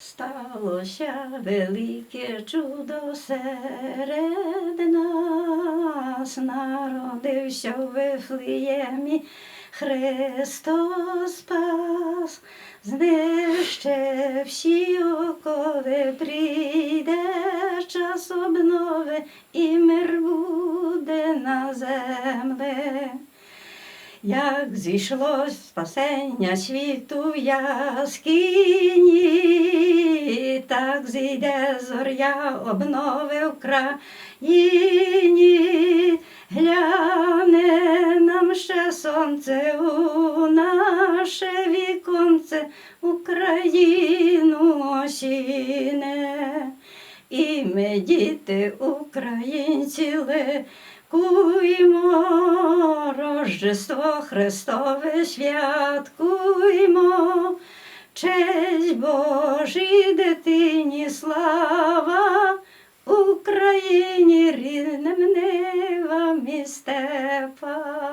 Сталося велике чудо серед нас, народився в Вифлеємі Христос Спас, знище всі окови прийде час обнови, і мир буде на землі. Як зійшло спасення світу в яскині, так зійде зоря обнови в країні, гляне нам ще сонце у наше віконце, Україну осіне. І ми, діти українці, ликуємо, Рождество Христове святкуємо, честь Божій дитині Нивам і степам.